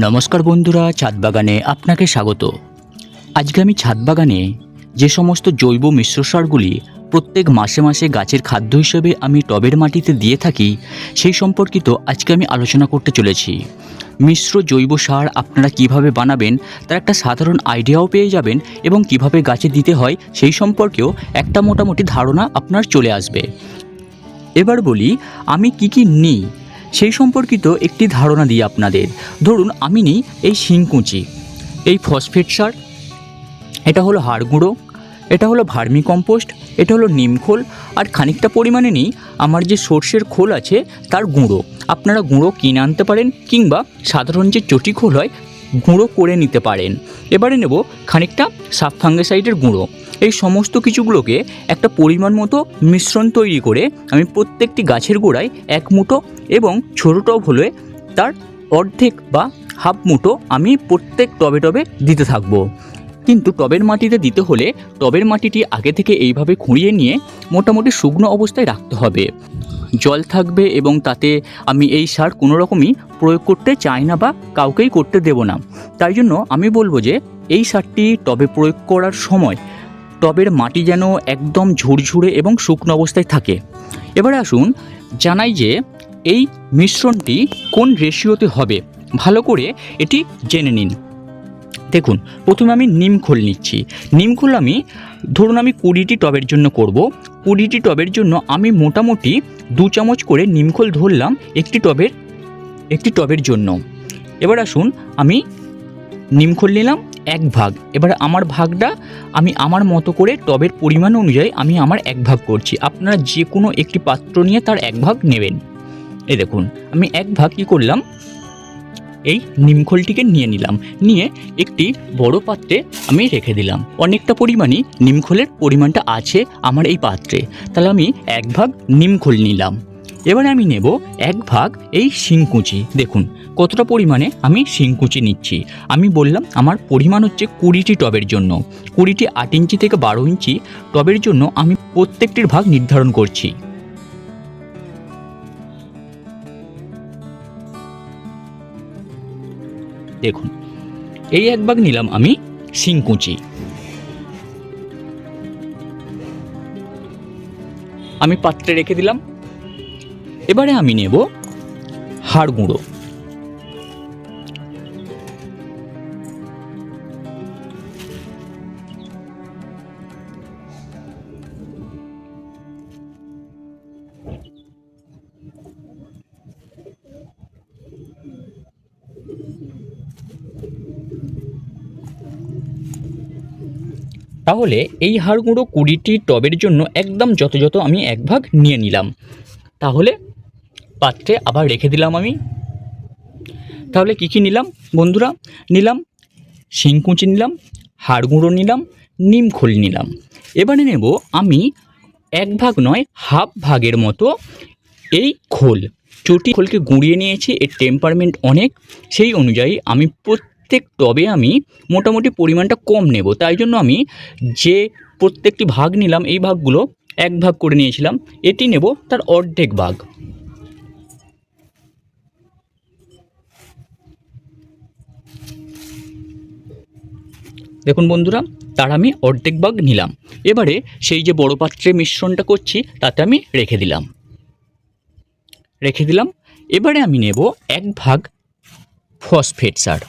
নমস্কার বন্ধুরা, ছাদ বাগানে আপনাকে স্বাগত। আজকে আমি ছাদ বাগানে যে সমস্ত জৈব মিশ্র সারগুলি প্রত্যেক মাসে মাসে গাছের খাদ্য হিসেবে আমি টবের মাটিতে দিয়ে থাকি, সেই সম্পর্কিত আজকে আমি আলোচনা করতে চলেছি। মিশ্র জৈব সার আপনারা কীভাবে বানাবেন, তার একটা সাধারণ আইডিয়াও পেয়ে যাবেন এবং কীভাবে গাছে দিতে হয়, সেই সম্পর্কেও একটা মোটামুটি ধারণা আপনার চলে আসবে। এবার বলি, আমি কি কি নিই সেই সম্পর্কিত একটি ধারণা দিই আপনাদের। ধরুন, আমি নিই এই শিংকুচি এই ফসফেট সার, এটা হলো হাড় গুঁড়ো, এটা হলো ভার্মি কম্পোস্ট, এটা হলো নিমখোল আর খানিকটা পরিমাণে নিই আমার যে সর্ষের খোল আছে তার গুঁড়ো। আপনারা গুঁড়ো কিনে আনতে পারেন কিংবা সাধারণ যে চটি খোল হয় গুঁড়ো করে নিতে পারেন। এবারে নেব খানিকটা সাব ফাঙ্গেসাইডের গুঁড়ো। এই সমস্ত কিছুগুলোকে একটা পরিমাণ মতো মিশ্রণ তৈরি করে আমি প্রত্যেকটি গাছের গোড়ায় এক মুঠো এবং ছোটো টব হলে তার অর্ধেক বা হাফ মুঠো আমি প্রত্যেক টবে টবে দিতে থাকব। কিন্তু টবের মাটিতে দিতে হলে টবের মাটিটি আগে থেকে এইভাবে খুঁড়িয়ে নিয়ে মোটামুটি শুকনো অবস্থায় রাখতে হবে। জল থাকবে এবং তাতে আমি এই সার কোনো রকমই প্রয়োগ করতে চাই না বা কাউকেই করতে দেব না। তাই জন্য আমি বলব যে, এই সারটি টবে প্রয়োগ করার সময় টবের মাটি যেন একদম ঝুরঝুরে এবং শুকনো অবস্থায় থাকে। এবারে আসুন জানাই যে, এই মিশ্রণটি কোন রেশিওতে হবে? ভালো করে এটি জেনে নিন। দেখুন, প্রথমে আমি নিমখোল নিচ্ছি। নিমখোল আমি, ধরুন আমি কুড়িটি টবের জন্য করব। কুড়িটি টবের জন্য আমি মোটামুটি দু চামচ করে নিমখোল ধরলাম একটি টবের একটি টবের জন্য। এবার আসুন, আমি নিমখোল নিলাম এক ভাগ। এবার আমার ভাগটা আমি আমার মতো করে টবের পরিমাণ অনুযায়ী আমি আমার এক ভাগ করছি। আপনারা যে কোনো একটি পাত্র নিয়ে তার এক ভাগ নেবেন। এই দেখুন, আমি এক ভাগ কী করলাম? এই নিমখোলটিকে নিয়ে নিলাম। নিয়ে একটি বড় পাত্রে আমি রেখে দিলাম। অনেকটা পরিমাণই নিমখোলের পরিমাণটা আছে আমার এই পাত্রে। তাহলে আমি এক ভাগ নিমখোল নিলাম। এবারে আমি নেব এক ভাগ এই শিংকুচি। দেখুন, কতটা পরিমাণে আমি শিংকুচি নিচ্ছি। আমি বললাম, আমার পরিমাণ হচ্ছে কুড়িটি টবের জন্য। কুড়িটি আট ইঞ্চি থেকে বারো ইঞ্চি টবের জন্য আমি প্রত্যেকটির ভাগ নির্ধারণ করছি। দেখুন। এই এক ভাগ নিলাম আমি শিংকুচি। আমি পাত্রে রেখে দিলাম। এবারে আমি নেব হাড় গুঁড়ো। তাহলে এই হাড় গুঁড়ো কুড়িটি টবের জন্য একদম যত আমি এক ভাগ নিয়ে নিলাম। তাহলে পাত্রে আবার রেখে দিলাম আমি। তাহলে কী কী নিলাম বন্ধুরা? নিলাম শিংকুচি নিলাম হাড় গুঁড়ো নিলাম, নিম খোল নিলাম। এবারে নেব আমি এক ভাগ নয়, হাফ ভাগের মতো এই খোল। চটি খোলকে গুঁড়িয়ে নিয়েছি, এর টেম্পারমেন্ট অনেক। সেই অনুযায়ী আমি প্রত্যেক টবে আমি মোটামুটি পরিমাণটা কম নেব। তাই জন্য আমি যে প্রত্যেকটি ভাগ নিলাম, এই ভাগগুলো এক ভাগ করে নিয়েছিলাম, এটি নেব তার অর্ধেক ভাগ। দেখুন বন্ধুরা, তার আমি অর্ধেক ভাগ নিলাম। এবারে সেই যে বড় পাত্রে মিশ্রণটা করছি, তাতে আমি রেখে দিলাম। রেখে দিলাম। এবারে আমি নেব এক ভাগ ফসফেট সার।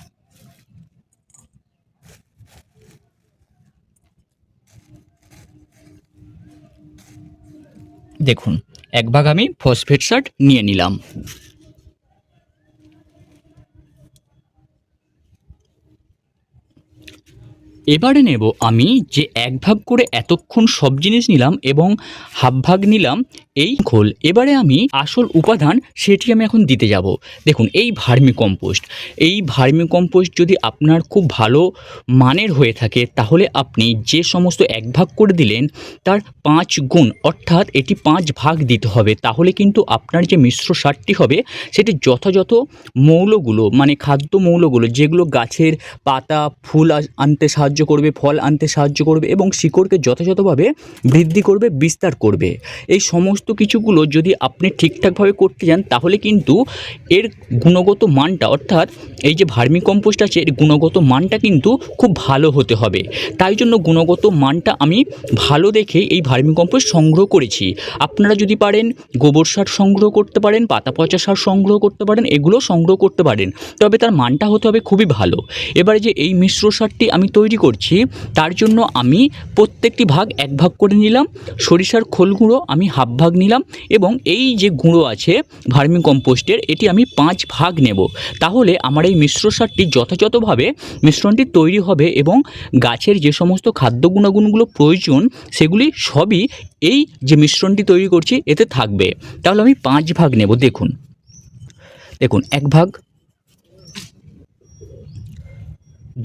দেখুন। এক ভাগ আমি ফসফেট সার নিয়ে নিলাম। এবারে নেব আমি যে এক ভাগ করে এতক্ষণ সব জিনিস নিলাম এবং হাফ ভাগ নিলাম এই খোল। এবারে আমি আসল উপাদান সেটি আমি এখন দিতে যাব। দেখুন, এই ভার্মি কম্পোস্ট এই ভার্মি কম্পোস্ট যদি আপনার খুব ভালো মানের হয়ে থাকে, তাহলে আপনি যে সমস্ত এক ভাগ করে দিলেন, তার পাঁচ গুণ, অর্থাৎ এটি পাঁচ ভাগ দিতে হবে। তাহলে কিন্তু আপনার যে মিশ্র সারটি হবে, সেটি যথাযথ মৌলগুলো মানে খাদ্য মৌলগুলো, যেগুলো গাছের পাতা, ফুল আনতে সাহায্য সাহায্য করবে, ফল আনতে সাহায্য করবে এবং শিকড়কে যথাযথভাবে বৃদ্ধি করবে, বিস্তার করবে। এই সমস্ত কিছুগুলো যদি আপনি ঠিকঠাকভাবে করতে যান, তাহলে কিন্তু এর গুণগত মানটা, অর্থাৎ এই যে ভার্মি কম্পোস্ট আছে, এর গুণগত মানটা কিন্তু খুব ভালো হতে হবে। তাই জন্য গুণগত মানটা আমি ভালো দেখে এই ভার্মি কম্পোস্ট সংগ্রহ করেছি। আপনারা যদি পারেন, গোবর সার সংগ্রহ করতে পারেন, পাতা পচা সার সংগ্রহ করতে পারেন, এগুলো সংগ্রহ করতে পারেন। তবে তার মানটা হতে হবে খুবই ভালো। এবারে যে এই মিশ্র সারটি আমি তৈরি করছি, তার জন্য আমি প্রত্যেকটি ভাগ এক ভাগ করে নিলাম, সরিষার খোল গুঁড়ো আমি হাফ ভাগ নিলাম এবং এই যে গুঁড়ো আছে ভার্মি কম্পোস্টের, এটি আমি পাঁচ ভাগ নেব। তাহলে আমার এই মিশ্র সারটি যথাযথভাবে মিশ্রণটি তৈরি হবে এবং গাছের যে সমস্ত খাদ্য গুণাগুণগুলো প্রয়োজন, সেগুলি সবই এই যে মিশ্রণটি তৈরি করছি, এতে থাকবে। তাহলে আমি পাঁচ ভাগ নেব, দেখুন। দেখুন, এক ভাগ,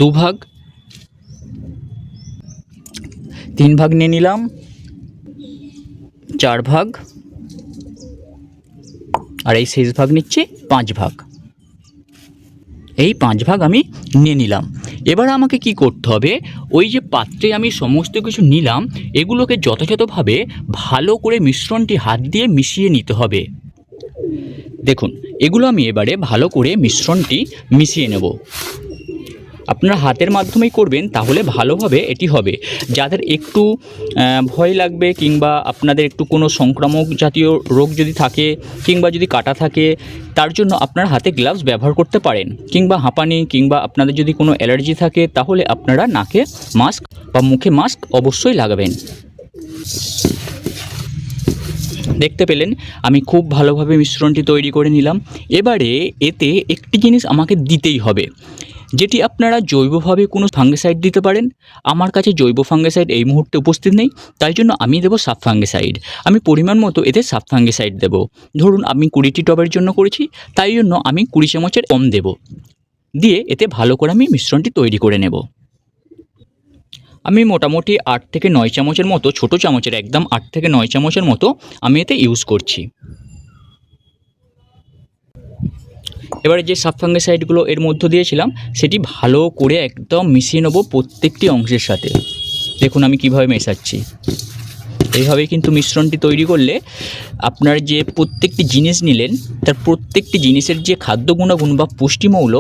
দু ভাগ তিন ভাগ নিয়ে নিলাম, চার ভাগ, আর এই শেষ ভাগ নিচ্ছে পাঁচ ভাগ। এই পাঁচ ভাগ আমি নিয়ে নিলাম। এবার আমাকে কি করতে হবে? ওই যে পাত্রে আমি সমস্ত কিছু নিলাম, এগুলোকে যথাযথভাবে ভালো করে মিশ্রণটি হাত দিয়ে মিশিয়ে নিতে হবে। দেখুন, এগুলো আমি এবারে ভালো করে মিশ্রণটি মিশিয়ে নেব। আপনারা হাতের মাধ্যমেই করবেন, তাহলে ভালোভাবে এটি হবে। যাদের একটু ভয় লাগবে কিংবা আপনাদের একটু কোনো সংক্রামক জাতীয় রোগ যদি থাকে কিংবা যদি কাটা থাকে, তার জন্য আপনারা হাতে গ্লাভস ব্যবহার করতে পারেন। কিংবা হাঁপানি কিংবা আপনাদের যদি কোনো অ্যালার্জি থাকে, তাহলে আপনারা নাকে মাস্ক বা মুখে মাস্ক অবশ্যই লাগাবেন। দেখতে পেলেন, আমি খুব ভালোভাবে মিশ্রণটি তৈরি করে নিলাম। এবারে এতে একটি জিনিস আমাকে দিতেই হবে। যেটি আপনারা জৈবভাবে কোনো ফাঙ্গিসাইড দিতে পারেন। আমার কাছে জৈব ফাঙ্গিসাইড এই মুহূর্তে উপস্থিত নেই, তাই জন্য আমি দেবো সাব ফাঙ্গিসাইড আমি পরিমাণ মতো এতে সাব ফাঙ্গিসাইড দেবো। ধরুন আমি কুড়িটি টবের জন্য করেছি, তাই জন্য আমি কুড়ি চামচের কম দেব। দিয়ে এতে ভালো করে আমি মিশ্রণটি তৈরি করে নেব। আমি মোটামুটি আট থেকে নয় চামচের মতো, ছোট চামচের, একদম আট থেকে নয় চামচের মতো আমি এতে ইউজ করছি। এবারে যে সাবফাঙ্গিসাইডগুলো এর মধ্য দিয়েছিলাম, সেটি ভালো করে একদম মিশিয়ে নেব প্রত্যেকটি অংশের সাথে। দেখুন আমি কীভাবে মেশাচ্ছি। এইভাবে কিন্তু মিশ্রণটি তৈরি করলে আপনার যে প্রত্যেকটি জিনিস নিলেন, তার প্রত্যেকটি জিনিসের যে খাদ্য গুণাগুণ বা পুষ্টিমৌল,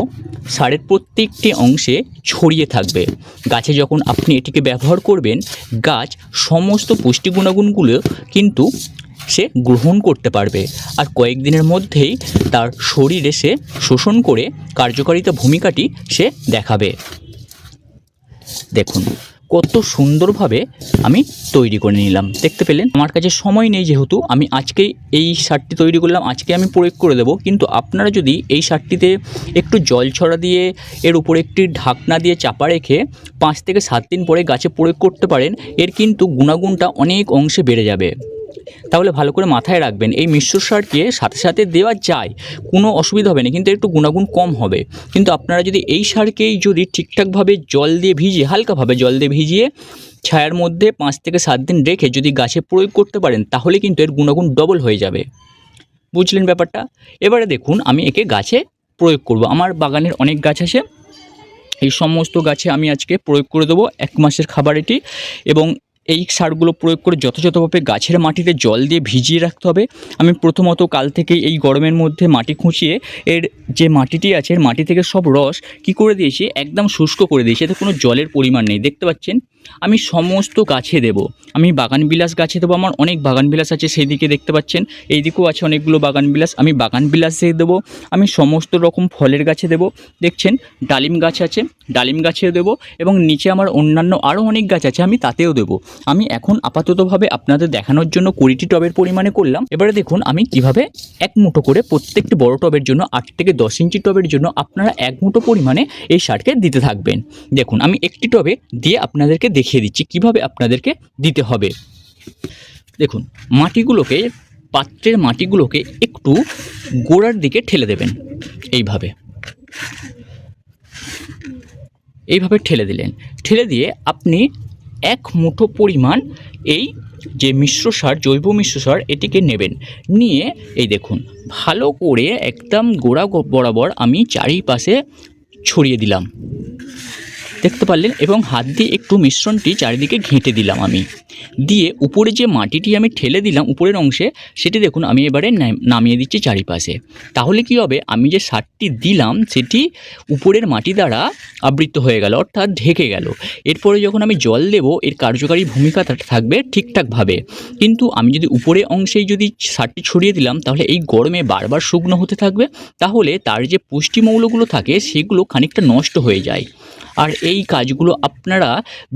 সারের প্রত্যেকটি অংশে ছড়িয়ে থাকবে। গাছে যখন আপনি এটিকে ব্যবহার করবেন, গাছ সমস্ত পুষ্টি গুণাগুণগুলো কিন্তু সে গ্রহণ করতে পারবে। আর কয়েকদিনের মধ্যেই তার শরীরে সে শোষণ করে কার্যকারিতা ভূমিকাটি সে দেখাবে। দেখুন, কত সুন্দরভাবে আমি তৈরি করে নিলাম। দেখতে পেলেন? আমার কাছে সময় নেই যেহেতু, আমি আজকেই এই সারটি তৈরি করলাম। আজকে আমি প্রয়োগ করে দেবো। কিন্তু আপনারা যদি এই সারটিতে একটু জল ছড়া দিয়ে, এর উপরে একটি ঢাকনা দিয়ে চাপা রেখে পাঁচ থেকে সাত দিন পরে গাছে প্রয়োগ করতে পারেন, এর কিন্তু গুণাগুণটা অনেক অংশে বেড়ে যাবে। তাহলে ভালো করে মাথায় রাখবেন, এই মিশ্র সারকে সাথে সাথে দেওয়া যায়, কোনো অসুবিধা হবে না, কিন্তু একটু গুণাগুণ কম হবে। কিন্তু আপনারা যদি এই সারকেই যদি ঠিকঠাকভাবে জল দিয়ে ভিজিয়ে, হালকাভাবে জল দিয়ে ভিজিয়ে ছায়ার মধ্যে পাঁচ থেকে সাত দিন রেখে যদি গাছে প্রয়োগ করতে পারেন, তাহলে কিন্তু এর গুণাগুণ ডবল হয়ে যাবে। বুঝলেন ব্যাপারটা? এবারে দেখুন, আমি একে গাছে প্রয়োগ করব। আমার বাগানের অনেক গাছ আছে, এই সমস্ত গাছে আমি আজকে প্রয়োগ করে দেবো এক মাসের খাবার এটি এবং এই সারগুলো প্রয়োগ করে যথাযথভাবে গাছের মাটিতে জল দিয়ে ভিজিয়ে রাখতে হবে। আমি প্রথমত কাল থেকে এই গরমের মধ্যে মাটি খুঁচিয়ে এর যে মাটিটি আছে মাটি থেকে সব রস কি করে দিয়েছি? একদম শুষ্ক করে দিয়েছি। এতে কোনো জলের পরিমাণ নেই। দেখতে পাচ্ছেন? আমি সমস্ত গাছে দেব। আমি বাগান বিলাস গাছে দেবো, আমার অনেক বাগান বিলাস আছে সেই দিকে দেখতে পাচ্ছেন। এই দিকেও আছে অনেকগুলো বাগান বিলাস আমি বাগান বিলাসে দেবো। আমি সমস্ত রকম ফলের গাছে দেবো। দেখছেন, ডালিম গাছ আছে, ডালিম গাছেও দেবো এবং নিচে আমার অন্যান্য আরও অনেক গাছ আছে, আমি তাতেও দেবো। আমি এখন আপাততভাবে আপনাদের দেখানোর জন্য কুড়িটি টবের পরিমাণে করলাম। এবারে দেখুন, আমি কীভাবে এক মুঠো করে প্রত্যেকটি বড় টবের জন্য, আট থেকে দশ ইঞ্চি টবের জন্য আপনারা এক মুঠো পরিমাণে এই সারকে দিতে থাকবেন। দেখুন, আমি একটি টবে দিয়ে আপনাদেরকে দেখিয়ে দিচ্ছি, কীভাবে আপনাদেরকে দিতে হবে। দেখুন, মাটিগুলোকে, পাত্রের মাটিগুলোকে একটু গোড়ার দিকে ঠেলে দেবেন, এইভাবে। এইভাবে ঠেলে দিলেন। ঠেলে দিয়ে আপনি এক মুঠো পরিমাণ এই যে মিশ্র সার, জৈব মিশ্র সার, এটিকে নেবেন। নিয়ে, এই দেখুন, ভালো করে একদম গোড়া বরাবর আমি চারিপাশে ছড়িয়ে দিলাম। দেখতে পারলেন এবং হাত দিয়ে একটু মিশ্রণটি চারিদিকে ঘেঁটে দিলাম আমি। দিয়ে উপরে যে মাটিটি আমি ঠেলে দিলাম উপরের অংশে, সেটি দেখুন আমি এবারে নামিয়ে দিচ্ছি চারিপাশে। তাহলে কি হবে? আমি যে সারটি দিলাম, সেটি উপরের মাটি দ্বারা আবৃত হয়ে গেল, অর্থাৎ ঢেকে গেল। এরপরে যখন আমি জল দেব, এর কার্যকারী ভূমিকাটা থাকবে ঠিকঠাকভাবে। কিন্তু আমি যদি উপরে অংশেই যদি সারটি ছড়িয়ে দিলাম, তাহলে এই গরমে বারবার শুকনো হতে থাকবে। তাহলে তার যে পুষ্টিমৌলগুলো থাকে, সেগুলো খানিকটা নষ্ট হয়ে যায়। আর এই কাজগুলো আপনারা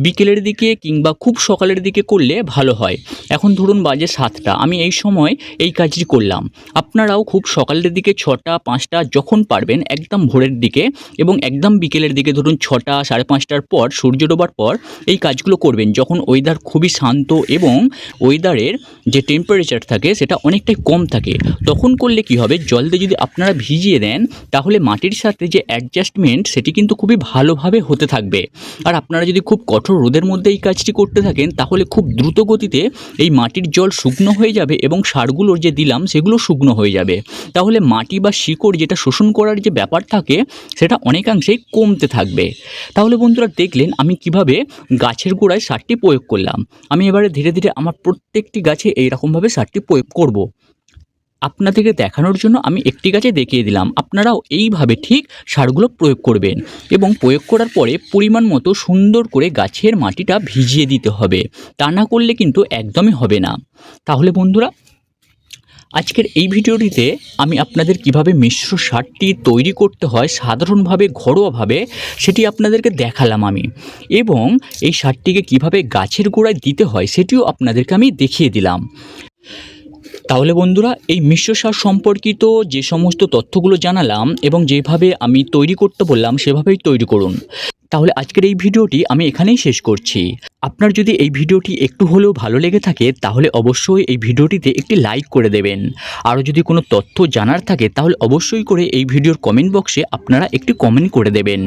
বিকেলের দিকে কিংবা খুব সকালের দিকে করলে ভালো হয়। এখন ধরুন বাজে সাতটা, আমি এই সময় এই কাজটি করলাম। আপনারাও খুব সকালের দিকে ছটা, পাঁচটা যখন পারবেন একদম ভোরের দিকে এবং একদম বিকেলের দিকে ধরুন ছটা, সাড়ে পাঁচটার পর, সূর্য ডোবার পর এই কাজগুলো করবেন। যখন ওয়েদার খুবই শান্ত এবং ওয়েদারের যে টেম্পারেচার থাকে সেটা অনেকটাই কম থাকে, তখন করলে কি হবে? জল দিয়ে যদি আপনারা ভিজিয়ে দেন, তাহলে মাটির সাথে যে অ্যাডজাস্টমেন্ট সেটি কিন্তু খুবই ভালোভাবে হতে থাকবে। আর আপনারা যদি খুব কঠোর রোদের মধ্যে এই কাজটি করতে থাকেন, তাহলে খুব দ্রুত গতিতে এই মাটির জল শুকনো হয়ে যাবে এবং সারগুলোর যে দিলাম, সেগুলো শুকনো হয়ে যাবে। তাহলে মাটি বা শিকড় যেটা শোষণ করার যে ব্যাপার থাকে, সেটা অনেকাংশেই কমতে থাকবে। তাহলে বন্ধুরা দেখলেন আমি কীভাবে গাছের গোড়ায় সারটি প্রয়োগ করলাম। আমি এবারে ধীরে ধীরে আমার প্রত্যেকটি গাছে এইরকমভাবে সারটি প্রয়োগ করব। আপনাদেরকে দেখানোর জন্য আমি একটি গাছে দেখিয়ে দিলাম। আপনারাও এইভাবে ঠিক সারগুলো প্রয়োগ করবেন এবং প্রয়োগ করার পরে পরিমাণ মতো সুন্দর করে গাছের মাটিটা ভিজিয়ে দিতে হবে। তা না করলে কিন্তু একদমই হবে না। তাহলে বন্ধুরা, আজকের এই ভিডিওটিতে আমি আপনাদের কীভাবে মিশ্র সারটি তৈরি করতে হয়, সাধারণভাবে, ঘরোয়াভাবে, সেটি আপনাদেরকে দেখালাম আমি। এবং এই সারটিকে কীভাবে গাছের গোড়ায় দিতে হয়, সেটিও আপনাদেরকে আমি দেখিয়ে দিলাম। তাহলে বন্ধুরা, এই মিশ্র সার সম্পর্কিত যে সমস্ত তথ্যগুলো জানালাম এবং যেভাবে আমি তৈরি করতে বললাম, সেভাবেই তৈরি করুন। তাহলে আজকের এই ভিডিওটি আমি এখানেই শেষ করছি। আপনার যদি এই ভিডিওটি একটু হলেও ভালো লেগে থাকে, তাহলে অবশ্যই এই ভিডিওটিতে একটি লাইক করে দেবেন। আরও যদি কোনো তথ্য জানার থাকে, তাহলে অবশ্যই করে এই ভিডিওর কমেন্ট বক্সে আপনারা একটি কমেন্ট করে দেবেন।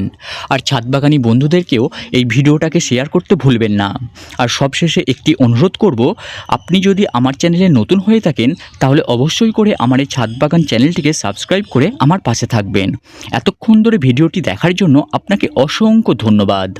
আর ছাদবাগানি বন্ধুদেরকেও এই ভিডিওটাকে শেয়ার করতে ভুলবেন না। আর সবশেষে একটি অনুরোধ করব, আপনি যদি আমার চ্যানেলে নতুন হয়ে থাকেন, তাহলে অবশ্যই করে আমার এই ছাদবাগান চ্যানেলটিকে সাবস্ক্রাইব করে আমার পাশে থাকবেন। এতক্ষণ ধরে ভিডিওটি দেখার জন্য আপনাকে অসংখ্য ধন্যবাদ।